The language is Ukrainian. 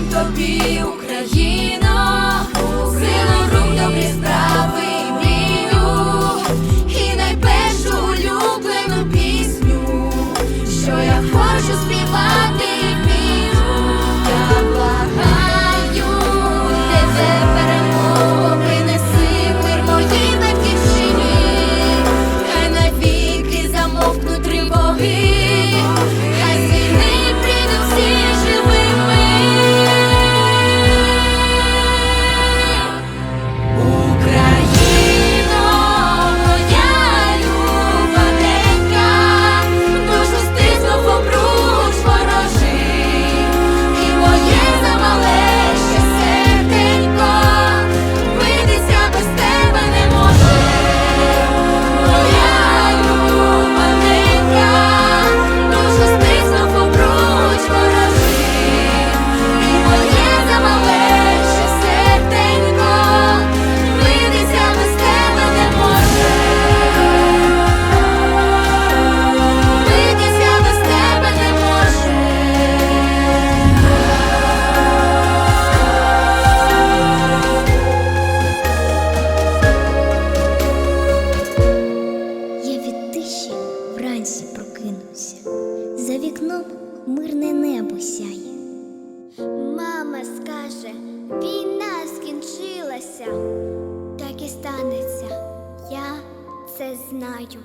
нам тобі, Україна, сину рук добрі справи і мрію, і найпершу улюблену пісню, що я хочу співати і. Я благаю, тебе перемогу принеси мир моїй батьківщині, хай навіки замовкнуть тривоги. вікном мирне небо сяє. Мама скаже, війна скінчилася, так і станеться, я це знаю.